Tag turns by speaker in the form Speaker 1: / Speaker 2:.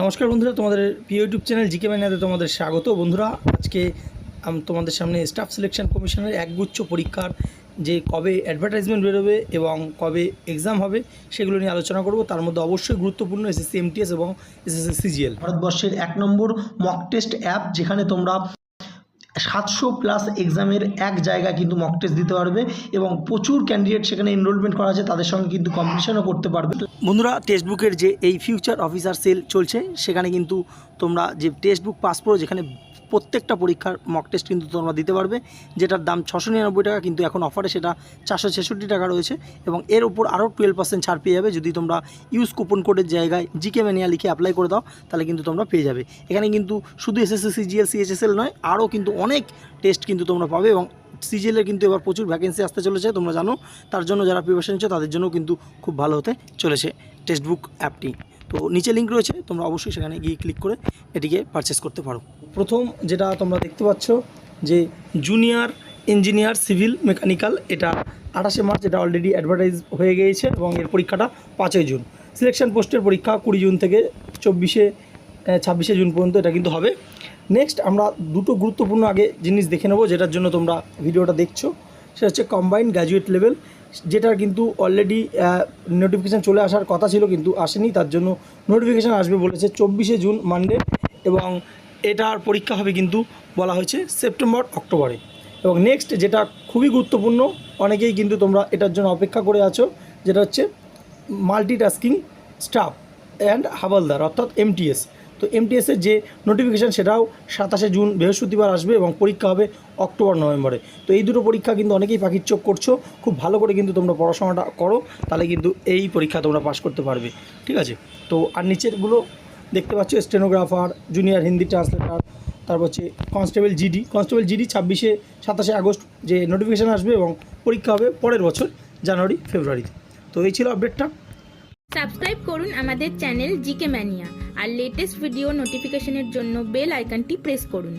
Speaker 1: নমস্কার বন্ধুরা, তোমাদের প্রিয় ইউটিউব চ্যানেল জিকে ম্যানিয়াতে তোমাদের স্বাগত। বন্ধুরা, আজকে তোমাদের সামনে স্টাফ সিলেকশন কমিশনের একগুচ্ছ পরীক্ষার যে কবে অ্যাডভার্টাইজমেন্ট বেরোবে এবং কবে এক্সাম হবে সেগুলো নিয়ে আলোচনা করব। তার মধ্যে অবশ্যই গুরুত্বপূর্ণ এসএসসি এমটিএস এবং এসএসসি সিজিএল ভারতবর্ষের এক নম্বর মক টেস্ট অ্যাপ যেখানে তোমরা সাতশো প্লাস এক্সামের এক জায়গা কিন্তু মক টেস্ট দিতে পারবে এবং প্রচুর ক্যান্ডিডেট সেখানে এনরোলমেন্ট করা আছে, তাদের সঙ্গে কিন্তু কম্পিটিশনও করতে পারবে। বন্ধুরা টেক্সট বুকের যে এই ফিউচার অফিসার সেল চলছে, সেখানে কিন্তু তোমরা যে টেক্সট বুক পাস করো, যেখানে প্রত্যেকটা পরীক্ষার মক টেস্ট কিন্তু তোমরা দিতে পারবে, যেটার দাম ছশো নিরানব্বই টাকা, কিন্তু এখন অফারে সেটা চারশো ছেষট্টি টাকা রয়েছে এবং এর উপর আরও টুয়েলভ পার্সেন্ট ছাড় পেয়ে যাবে। যদি তোমরা ইউজ কুপন কোডের জায়গায় জিকে ম্যানিয়া লিখে অ্যাপ্লাই করে দাও, তাহলে কিন্তু তোমরা পেয়ে যাবে। এখানে কিন্তু শুধু এসএসসি সিজিএল সিএইচএসএল নয়, আরও কিন্তু অনেক টেস্ট কিন্তু তোমরা পাবে এবং সিজিএলের কিন্তু এবার প্রচুর ভ্যাকেন্সি আসতে চলেছে, তোমরা জানো। তার জন্য যারা প্রিপারেশন নিচ্ছে, তাদের জন্য কিন্তু খুব ভালো হতে চলেছে টেক্সট বুক অ্যাপটি তো নিচে লিঙ্ক রয়েছে, তোমরা অবশ্যই সেখানে গিয়ে ক্লিক করে এটিকে পারচেস করতে পারো। প্রথম যেটা তোমরা দেখতে পাচ্ছ যে জুনিয়র ইঞ্জিনিয়ার সিভিল মেকানিক্যাল এটা আঠাশে মার্চ এটা অলরেডি অ্যাডভার্টাইজ হয়ে গিয়েছে এবং এর পরীক্ষাটা পাঁচই জুন। সিলেকশন পোস্টের পরীক্ষা কুড়ি জুন থেকে চব্বিশে ছাব্বিশে জুন পর্যন্ত এটা কিন্তু হবে। নেক্সট আমরা দুটো গুরুত্বপূর্ণ আগে জিনিস দেখে নেব, যেটার জন্য তোমরা ভিডিওটা দেখছ। সেটা হচ্ছে কম্বাইন্ড গ্র্যাজুয়েট লেভেল যেটার কিন্তু অলরেডি নোটিফিকেশান চলে আসার কথা ছিল কিন্তু আসেনি, তার জন্য নোটিফিকেশান আসবে বলেছে চব্বিশে জুন মানডে এবং এটার পরীক্ষা হবে কিন্তু বলা হয়েছে সেপ্টেম্বর অক্টোবরে এবং নেক্সট যেটা খুবই গুরুত্বপূর্ণ, অনেকেই কিন্তু তোমরা এটার জন্য অপেক্ষা করে আছো, যেটা হচ্ছে মাল্টিটাস্কিং স্টাফ অ্যান্ড হাবালদার, অর্থাৎ এমটিএস তো এমটিএসের যে নোটিফিকেশান সেটাও সাতাশে জুন বৃহস্পতিবার আসবে এবং পরীক্ষা হবে অক্টোবর, নভেম্বরে। তো এই দুটো পরীক্ষা কিন্তু অনেকেই পাখির চোখ করছ, খুব ভালো করে কিন্তু তোমরা পড়াশোনাটা করো, তাহলে কিন্তু এই পরীক্ষা তোমরা পাশ করতে পারবে। ঠিক আছে? তো আর নিচেরগুলো দেখতে পাচ্ছ স্টেনোগ্রাফার জুনিয়র হিন্দি ট্রান্সলেটার তারপর হচ্ছে কনস্টেবল জিডি কনস্টেবল জিডি ছাব্বিশে সাতাশে আগস্ট যে নোটিফিকেশান আসবে এবং পরীক্ষা হবে পরের বছর, জানুয়ারি, ফেব্রুয়ারিতে। তো এই ছিল আপডেটটা
Speaker 2: সাবস্ক্রাইব করুন আমাদের চ্যানেল জিকে ম্যানিয়া আর লেটেস্ট ভিডিও নোটিফিকেশনের জন্য বেল আইকনটি প্রেস করুন।